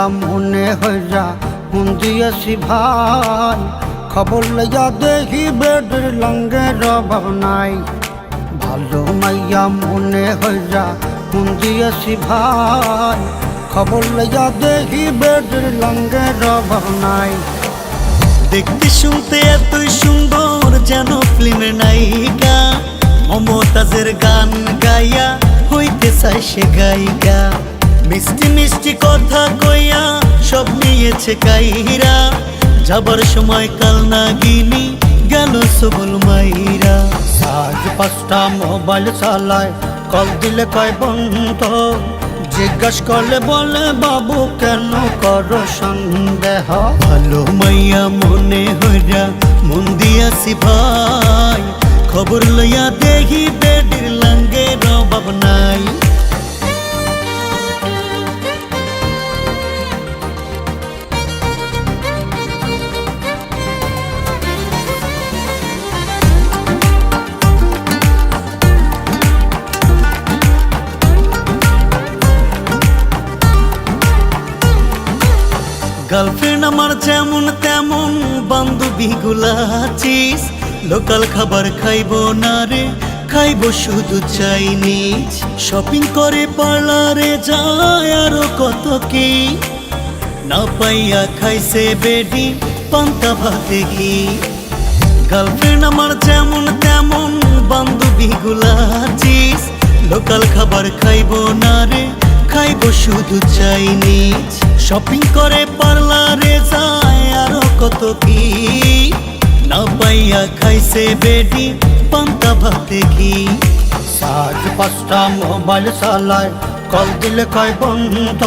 মাইয়া মনে হইয়া মন ভাই। খবর লইয়া দেখি বেডের লঙ্গের অভাব নাই। ভালো মাইয়া মনে হইয়া মন ভাই। খবর লইয়া দেখি বেডের লঙ্গের অভাব নাই। দেখতে শুনতে এতই সুন্দর যেন ফিল্মের নায়িকা। মমতাজের গান গাইয়া হইতে চাই সে গায়িকা। মিষ্টি মিষ্টি কথা কইয়া সব নিয়েছে কাইরা। যাবার সময় কাল না গিনি গেল সবল মাইরা। আজ পাঁচটা মোবাইল চালায়, কল দিলে কয়, বন্ধ, জিজ্ঞাস করলে বলে, বাবু, কেন করো সন্দেহ? ভালো মাইয়া মনে হইরা, মন দিয়াছি ভাই, খবর লইয়া দেখি বেডির গার্লফ্রেন্ড আমার যেমন তেমন, বান্ধবী গুলাচিস লোকাল খাবার খাইব না রে, খাইবো শুধু চাইনিজ শপিং করে পার্লারে যায় আরও কত কি? না পাইয়া খাইছে বেডি, পান্তা ভাতে ঘি। গার্লফ্রেন্ড আমার যেমন তেমন, বান্ধবী গুলাচিস লোকাল খাবার খাইব না রে, খাইবো শুধু চাইনিজ শপিং করে পার্লারে যায় আরও কত কি? না পাইয়া খাইছে বেডি পান্তা ভাতে ঘি। আজ পাঁচটা মোবাইল চালায় কল দিলে কয় বন্ধ?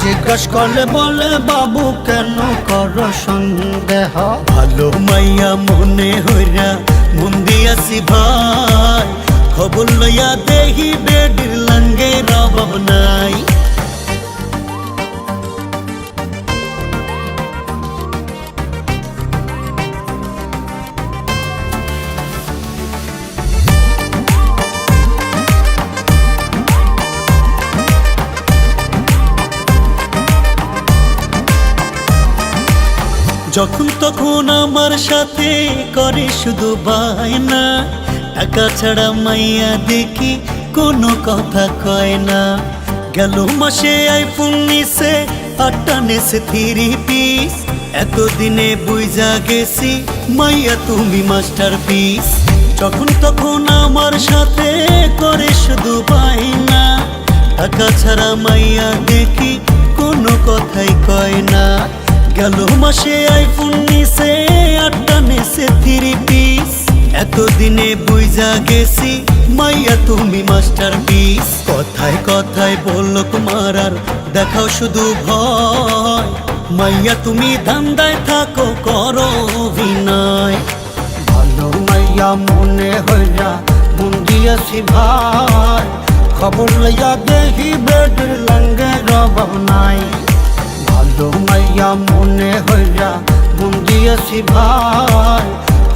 জিজ্ঞাস করলে বলে বাবু কেন করো সন্দেহ? ভালো মাইয়া মনে হইরা মন দিয়াছি ভাই। খবর লইয়া দেখি বেডির লাঙ্গে রবাব নাই। যখন তখন আমার সাথে করে শুধু বায়না টাকা ছাড়া মাইয়া দেখি কোনো কথা কয় না। গেল মাসে আইফোন নিছে, আটটা নেছে থ্রি পিস। এতদিনে বুঝা গেছি, মাইয়া তুমি মাস্টার পিস। যখন তখন আমার সাথে করে শুধু বায়না টাকা ছাড়া মাইয়া দেখি কোনো কথাই কয় না। গেল মাসে আইফোন নিছে আটটা নেছে থ্রি পিস এতদিনে বুঝা গেছি, মাইয়া তুমি মাস্টার পিস কথায় কথায় বলল তোমার আর দেখাও শুধু ভয়। মাইয়া তুমি ধান্দায় থাকো, করো অভিনয়। ভালো মাইয়া মনে হইয়া মন দিয়েছি ভাই। খবর লইয়া দেখি বেডের লঙ্গের অভাব নাই। মাইয়া মনে হইয়া দিয়েছি ভাই।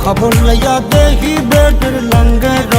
খবর লইয়া দেখি বেটের লঙ্গের